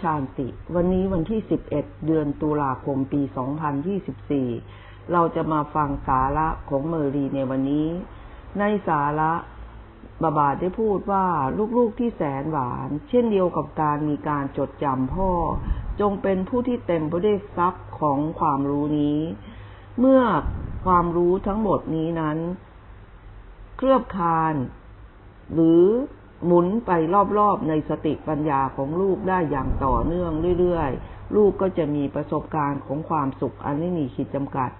ชานติ วันนี้วันที่ 11 เดือนตุลาคมปี 2024 เราจะมาฟังสาระของเมอรีในวันนี้ ในสาระบาบาได้พูดว่าลูกๆที่แสนหวาน เช่นเดียวกับการมีการจดจำพ่อ จงเป็นผู้ที่เต็มไปด้วยทรัพย์ของความรู้นี้ เมื่อความรู้ทั้งหมดนี้นั้น เคลือบคานหรือ หมุนไปรอบๆในสติปัญญาของลูกได้อย่างต่อเนื่องเรื่อยๆ ลูกก็จะมีประสบการณ์ของความสุขอันไม่มีขีดจำกัด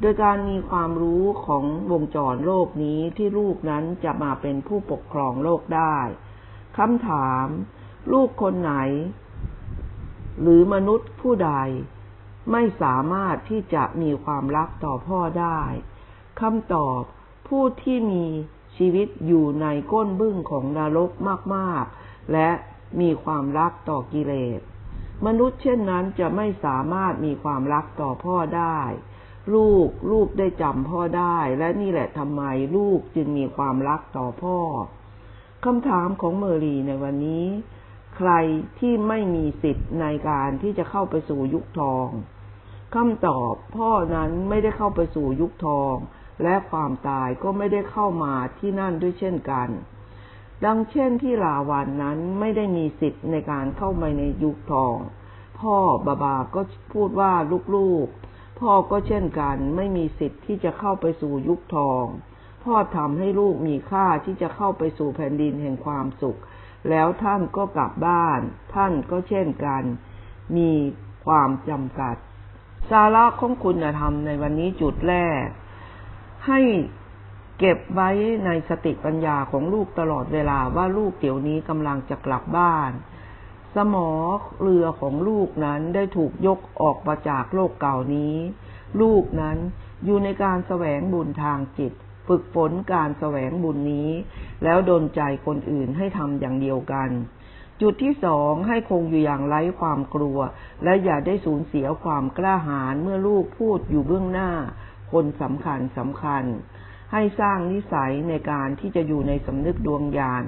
โดยการมีความรู้ของวงจรโลกนี้ที่ลูกนั้นจะมาเป็นผู้ปกครองโลกได้คำถาม ลูกคนไหน หรือมนุษย์ผู้ใด ไม่สามารถที่จะมีความรักต่อพ่อได้คำตอบผู้ที่มี ชีวิตอยู่ในก้นบึ้งของนรกมากๆ และมีความรักต่อกิเลส มนุษย์เช่นนั้นจะไม่สามารถมีความรักต่อพ่อได้ ลูกลูกได้จำพ่อได้ และนี่แหละทำไมลูกจึงมีความรักต่อพ่อคำถามของเมอรีในวันนี้ ใครที่ไม่มีสิทธิ์ในการที่จะเข้าไปสู่ยุคทองคำตอบพ่อนั้นไม่ได้เข้าไปสู่ยุคทอง และความตายก็ไม่ได้เข้ามาที่นั่นด้วยเช่นกัน ดังเช่นที่ลาวันนั้นไม่ได้มีสิทธิ์ในการเข้ามาในยุคทอง พ่อบาบาก็พูดว่าลูกๆ พ่อก็เช่นกันไม่มีสิทธิ์ที่จะเข้าไปสู่ยุคทอง พ่อทำให้ลูกมีค่าที่จะเข้าไปสู่แผ่นดินแห่งความสุข แล้วท่านก็กลับบ้าน ท่านก็เช่นกัน มีความจำกัด สาระของคุณธรรมในวันนี้จุดแรก ให้เก็บไว้ในสติปัญญาของลูกตลอดเวลาว่าลูกเดี๋ยวนี้กำลังจะกลับบ้าน สมอเรือของลูกนั้นได้ถูกยกออกมาจากโลกเก่านี้ ลูกนั้นอยู่ในการแสวงบุญทางจิต ฝึกฝนการแสวงบุญนี้ แล้วดนใจคนอื่นให้ทำอย่างเดียวกัน จุดที่สองให้คงอยู่อย่างไร้ความกลัว และอย่าได้สูญเสียความกล้าหาญเมื่อลูกพูดอยู่เบื้องหน้า คนสำคัญสำคัญ ให้สร้างนิสัยในการที่จะอยู่ในสำนึกดวงญาณ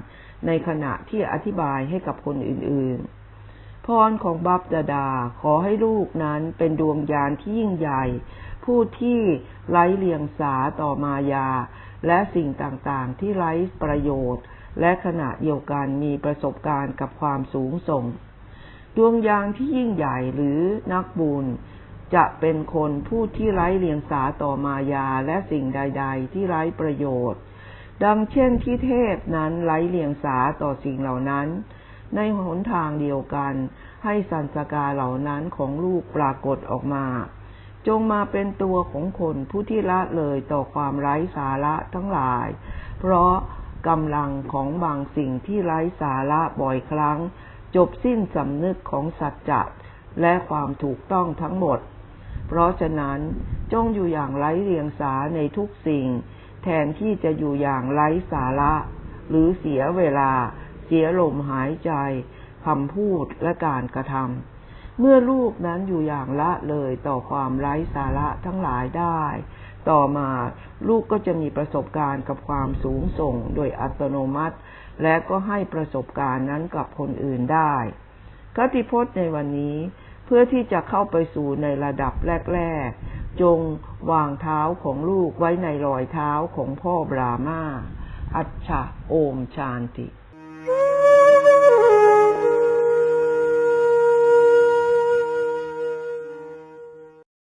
ในขณะที่อธิบายให้กับคนอื่นๆ พรของบับดาดาขอให้ลูกนั้นเป็นดวงญาณที่ยิ่งใหญ่ ผู้ที่ไร้เลียงสาต่อมายา และสิ่งต่างๆ ที่ไร้ประโยชน์ และขณะเดียวกันมีประสบการณ์กับความสูงส่ง ดวงยานที่ยิ่งใหญ่หรือนักบุญ จะเป็นคนผู้ที่ไร้เลียงสาต่อมายาและสิ่งใด ๆ ที่ไร้ประโยชน์ ดังเช่นที่เทพนั้นไร้เลียงสาต่อสิ่งเหล่านั้น ในหนทางเดียวกัน ให้สันสกาเหล่านั้นของลูกปรากฏออกมา จงมาเป็นตัวของคนผู้ที่ละเลยต่อความไร้สาระทั้งหลาย เพราะกำลังของบางสิ่งที่ไร้สาระบ่อยครั้ง จบสิ้นสำนึกของสัจจะและความถูกต้องทั้งหมด เพราะฉะนั้นจงอยู่อย่างไร้เรียงสาในทุกสิ่ง แทนที่จะอยู่อย่างไร้สาระ หรือเสียเวลา เสียลมหายใจคำพูดและการกระทำเมื่อลูกนั้นอยู่อย่างละเลยต่อความไร้สาระทั้งหลายได้ ต่อมาลูกก็จะมีประสบการณ์กับความสูงส่งโดยอัตโนมัติ และก็ให้ประสบการณ์นั้นกับคนอื่นได้คติพจน์ในวันนี้ เพื่อที่จะเข้าไปสู่ในระดับแรก ๆ จงวางเท้าของลูกไว้ในรอยเท้าของพ่อบรามาอัจฉะโอมชานติ